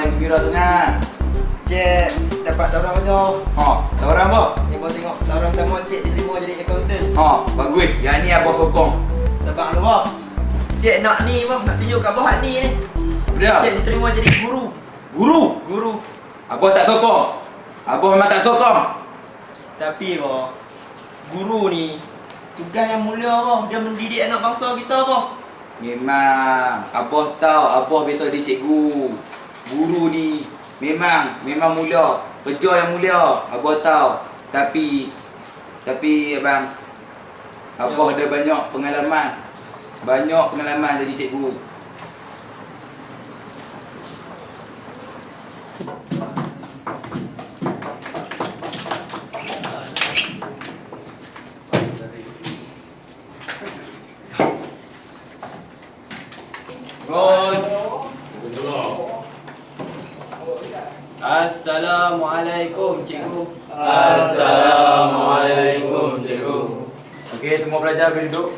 yang gembira sangat? Cik dapat tawaran kerja. Ha, tawaran apa? Ni baru tengok tawaran pertama cik diterima jadi accountant. Ha, bagus. Yang ni abah sokong. Sebab apa bang? Cik nak ni bang, nak tunjuk kat bawah ni ni. Dia. Cik diterima jadi guru. Guru. Guru. Abah tak sokong. Abah memang tak sokong. Tapi bang, guru ni tugas yang mulia bang. Dia mendidik anak bangsa kita bang. Memang Abah tahu Abah besok dia cikgu Guru ni Memang Memang mulia. Kerja yang mulia Abah tahu. Tapi Tapi abang Abah ada banyak pengalaman. Banyak pengalaman jadi cikgu Assalamualaikum cikgu. Assalamualaikum, cikgu. Okey, semua pelajar boleh duduk.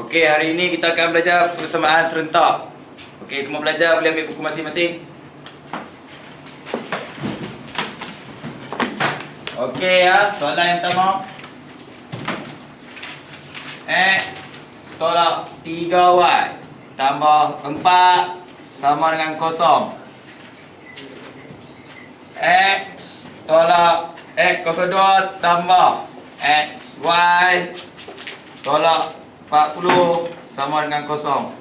Okey, hari ini kita akan belajar persamaan serentak. Okey, semua pelajar boleh ambil buku masing-masing. Okey ya, soalan yang pertama. X tolak 3Y tambah 4 sama dengan kosong. X tolak X kosong 2 tambah X Y tolak 40 sama dengan kosong.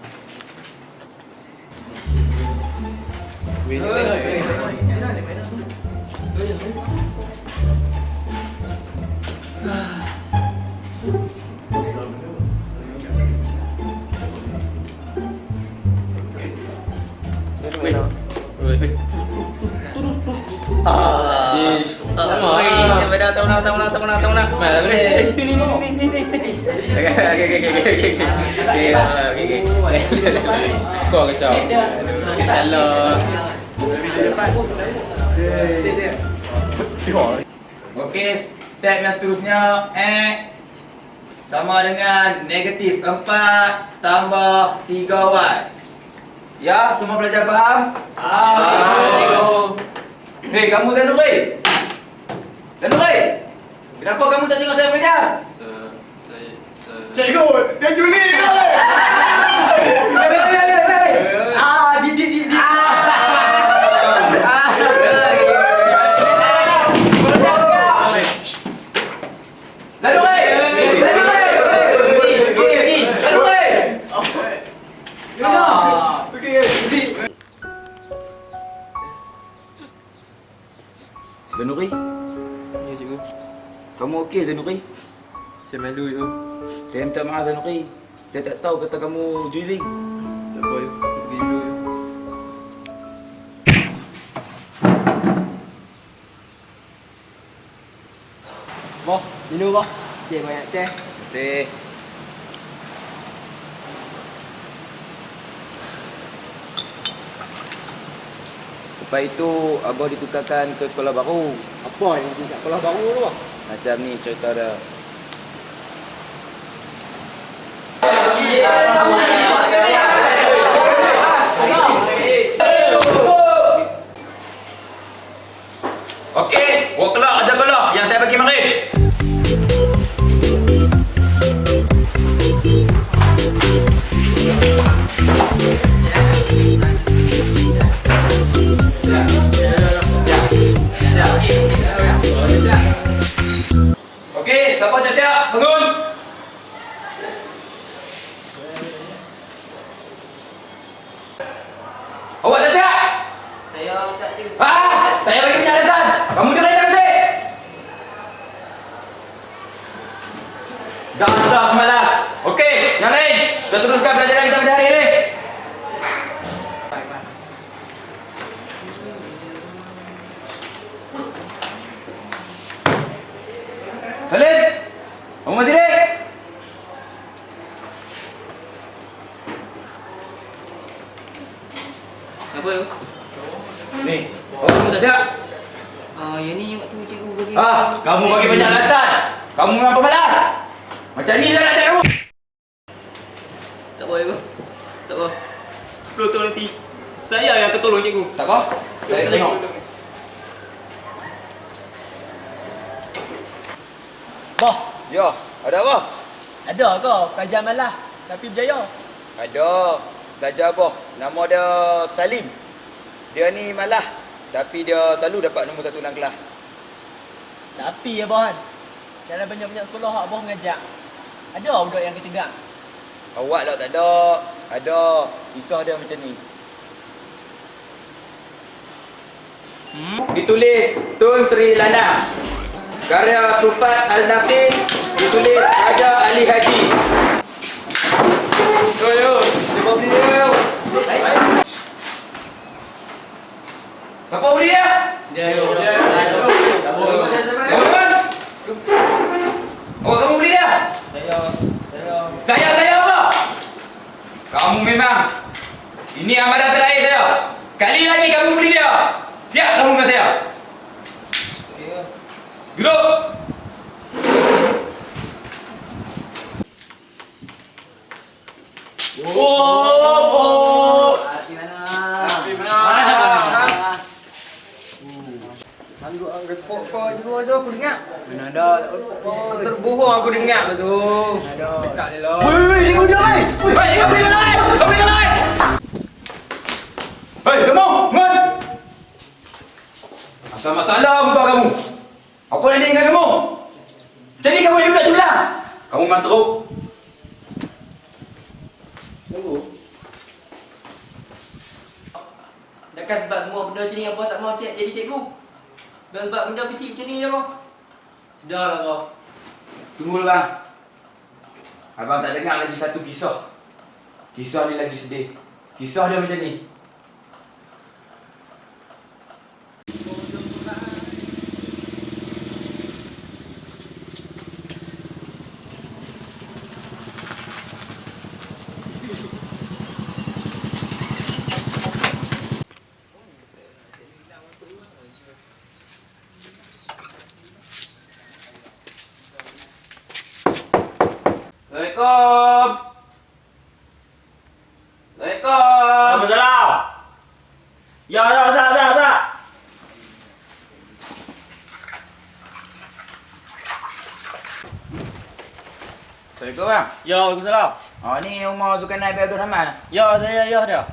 Ah. Oi, jangan dah tahu nak tahu nak tahu nak tahu nak. Mana boleh? Eh, Ni ni ni ni ni. Okey, okey, okey, okey, okey, okey. Okey, okey. Kau kacau. Salah. Okey, step yang seterusnya X sama dengan negatif 4 tambah 3Y. Ya, semua pelajar faham? Faham. Hei, kamu Zanuri. Zanuri. Kenapa kamu tak tengok saya belajar? Cikgu, dia juli Saya minta maaf Zanuri. Saya tak tahu kata kamu juling. Tak apa, cikgu. Saya pergi dulu, cikgu. Boh, minum boh. Cik banyak teh. Terima kasih. Lepas itu Abah ditukarkan ke sekolah baru Apa yang tingkat sekolah baru tu bang? Macam ni cerita dia Kamu bagi banyak alasan. Kamu memang pemalas. Macam ni saya nak ajak kamu. Tak boleh aku. Tak boleh. 10 tahun nanti. Saya yang akan tolong cikgu. Tak apa. Saya akan tengok. Bah. Ya. Ada apa? Ada ke? Kajian malah. Tapi berjaya. Ada. Belajar apa? Nama dia Salim. Dia ni malah. Tapi dia selalu dapat nombor satu dalam kelas. Tapi ya boh kan. Dalam banyak-banyak sekolah hak boh mengajar. Ada budak yang kecegak. Awak lah tak ada. Ada. Kisah dia macam ni. Hmm? Ditulis Tun Sri Lana. Karya Tufat Al-Nafis. Ditulis Raja Ali Haji. Yo yo, siapa beli dia? yo? Siapa beli dia? Dia yo. Dia Kamu kan? Oh, kamu beli dia? Saya saya Saya saya apa? Kamu memang ini amanah terakhir saya. Sekali lagi kamu beli dia. Siap kamu dengan saya. Duduk. Oh, Hati mana? Hati mana? Mana? Sanggup ang report kau juga tu aku dengar. Mana ada? Aku dengar tu. Ada. Cakap dia lah. Woi, woi, cikgu dia lai. Hei, kau beli dia lai. Kau beli dia lai. Hei, kamu, ngon. Asal masalah untuk kamu. Apa yang dia dengan kamu? Jadi kamu ni budak sebelah. Kamu memang teruk. Takkan sebab semua benda macam ni apa tak mau cek jadi cikgu. Dan sebab benda kecil macam ni je apa. Sudahlah kau. Tunggu bang. Abang tak dengar lagi satu kisah. Kisah ni lagi sedih. Kisah dia macam ni. Assalamualaikum. Assalamualaikum. Masalah. Ya, ya, sah, sah, sah. Assalamualaikum bang. Ya, Waalaikumsalam. Ah ni rumah Zulkarnain bin Abdul Rahman. Ya, saya ya dia.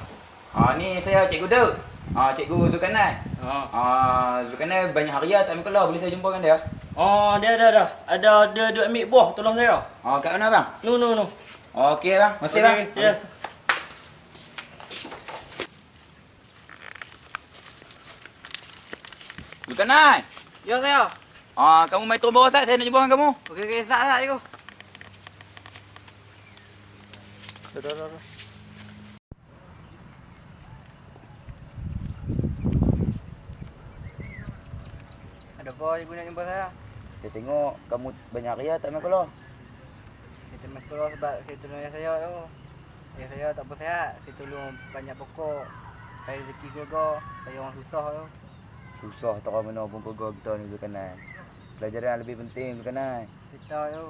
Ah ni saya cikgu Daud. Ah cikgu Zulkarnain. Ha. Ah Zulkarnain banyak hari tak ambil kelas boleh saya jumpa dengan dia. Oh, dia ada dah. Ada dia duk ambil buah tolong saya. Ah kat mana bang? Nu nu nu. Okey bang. Masih bang. Ya. Zulkarnain. Ya saya. Ah kamu mai turun bawah Ustaz, saya nak jumpa dengan kamu. Okey okey sat sat cikgu. Ada apa cikgu nak jumpa saya? Saya tengok kamu banyak hari tak ambil kelas. Saya teman sekolah sebab saya tolong ayah saya tu. Ayah saya tak apa sihat. Saya tolong banyak pokok. Cari rezeki keluarga. Saya orang susah tu. Susah tak tahu mana pun keluarga kita ni Zulkarnain. Pelajaran yang lebih penting Zulkarnain. Saya tahu tu.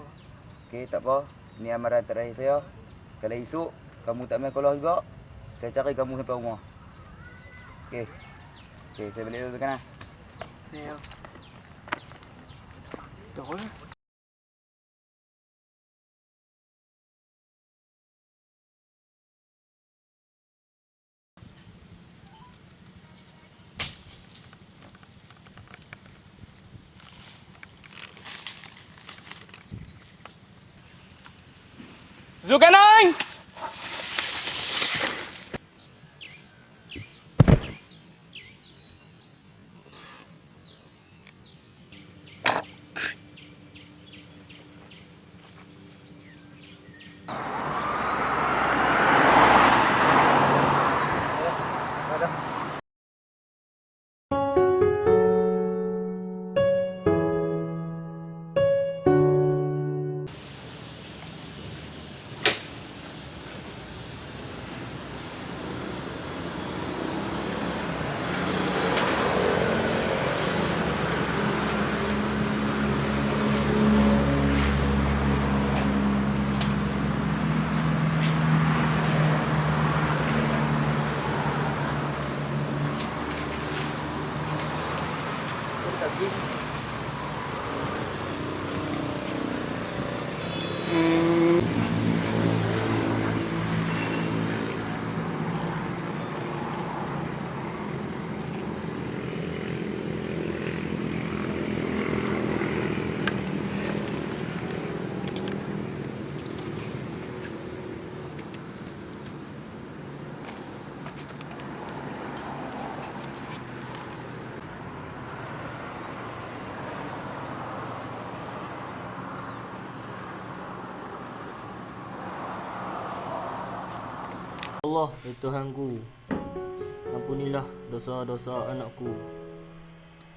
Okey, tak apa. Ini amaran terakhir saya. Kalau esok kamu tak main kelas juga, saya cari kamu sampai rumah. Okey. Okey, saya balik dulu kan. Saya. Dah lah. Zulkarnain! Allah, ya Tuhanku, ampunilah dosa-dosa anakku.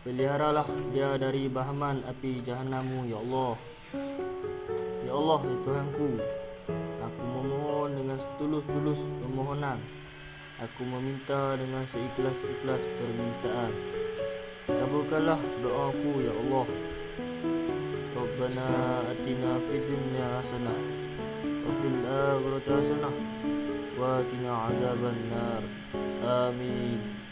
Peliharalah dia dari bahaman api jahanammu, ya Allah. Ya Allah, ya Tuhanku, aku memohon dengan setulus-tulus permohonan. Aku meminta dengan seikhlas-ikhlas permintaan. Kabulkanlah doaku, ya Allah. Rabbana atina fid dunya hasanah wa fil akhirati وقنا عذاب النار. آمين.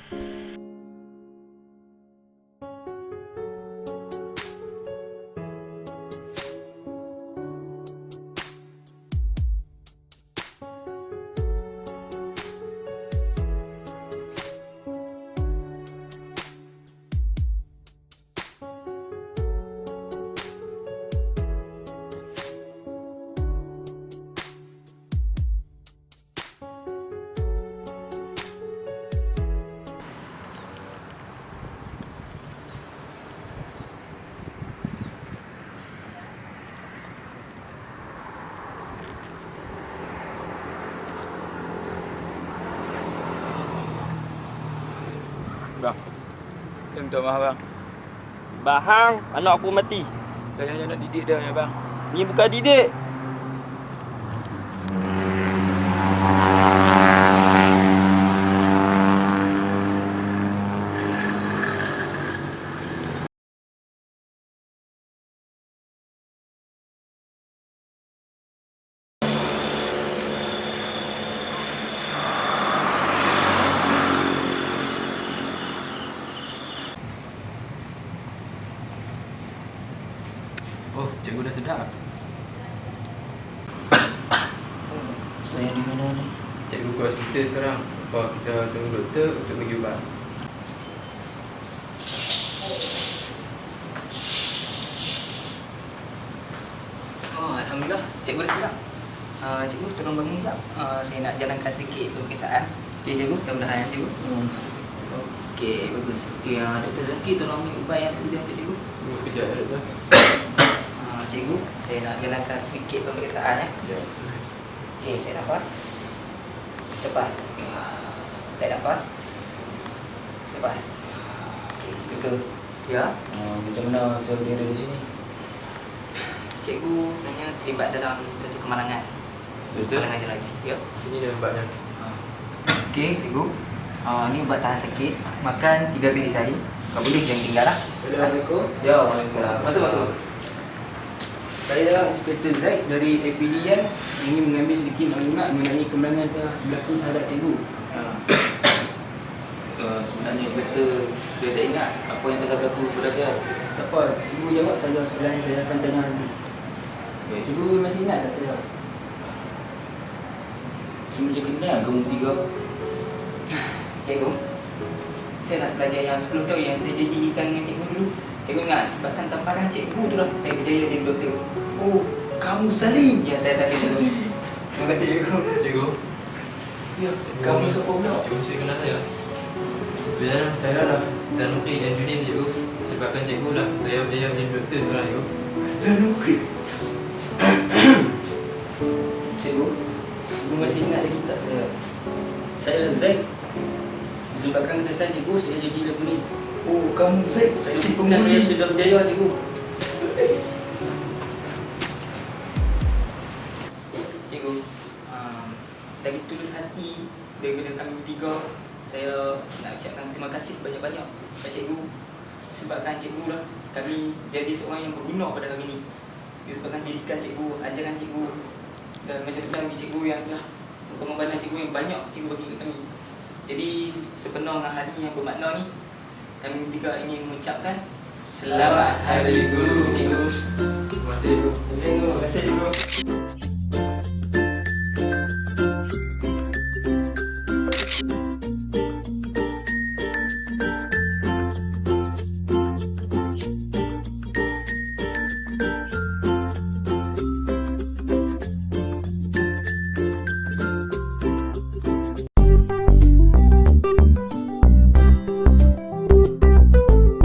Saya minta maaf bang. Bahang, anak aku mati. Saya nak didik dia ya bang. Ni bukan didik. Oh, cikgu dah sedap. Saya di mana ni? Cikgu ke hospital sekarang. Apa kita tunggu doktor untuk bagi ubat. Oh, Alhamdulillah, cikgu dah siap. Uh, cikgu tolong bangun sekejap. Uh, saya nak jalankan sedikit pemeriksaan. Okey cikgu, mudah-mudahan cikgu. Hmm. Okey, bagus. Okey, uh, Dr. Zaki tolong ambil ubat yang sedia untuk cikgu. Tunggu sekejap ya doktor. Uh, cikgu, saya nak jalankan sedikit pemeriksaan eh. Ya. Okey, tarik nafas. Lepas. Tarik nafas. Lepas. Okey, betul. Ya. Uh, macam mana saya boleh ada di sini? Cikgu sebenarnya terlibat dalam satu kemalangan. Doktor, Kemalangan je lagi. Ya. sini dah ubatnya. Okey, cikgu. Uh, ni ubat tahan sakit. Makan tiga kali sehari. Kau boleh jangan tinggal lah. Assalamualaikum. Ya, Waalaikumsalam. Masuk, masuk, masuk. Saya Inspektor Zaid dari APDN ingin mengambil sedikit maklumat mengenai kemalangan telah berlaku terhadap cikgu. Uh, sebenarnya betul saya tak ingat apa yang telah berlaku kepada saya. Tak apa, cikgu jawab saja soalan yang saya akan tanya nanti. Baik. Cikgu masih ingat tak saya? Semenjak kenal kamu tiga. Cikgu. Saya nak belajar yang 10 tahun yang saya janjikan dengan cikgu dulu. Cikgu ingat sebabkan tamparan cikgu tu lah saya berjaya jadi doktor. Oh, kamu Salim. Ya, saya sakit cikgu. Terima kasih cikgu. Cikgu, Ya, kamu siapa pula? cikgu mesti kenal saya. Sebenarnya saya lah Zanuki dan Judin cikgu. Sebabkan cikgu lah saya berjaya menjadi doktor sekarang cikgu. Zanuki. Cikgu, cikgu masih ingat lagi tak saya? Saya Zaid. Sebabkan kesan cikgu, saya jadi lagu ni. Oh, kamu Zaid. Saya si buktikan saya sudah berjaya cikgu. Cikgu, um, dari tulus hati daripada kami tiga, saya nak ucapkan terima kasih banyak-banyak kepada cikgu. Sebabkan cikgu lah kami jadi seorang yang berguna pada hari ini. Disebabkan didikan cikgu, ajaran cikgu dan macam-macam cikgu yang telah pengorbanan cikgu yang banyak cikgu bagi kami. Jadi sepenuh dengan hari yang bermakna ni Kami juga ingin mengucapkan Selamat Hari Guru cikgu. Terima kasih Terima kasih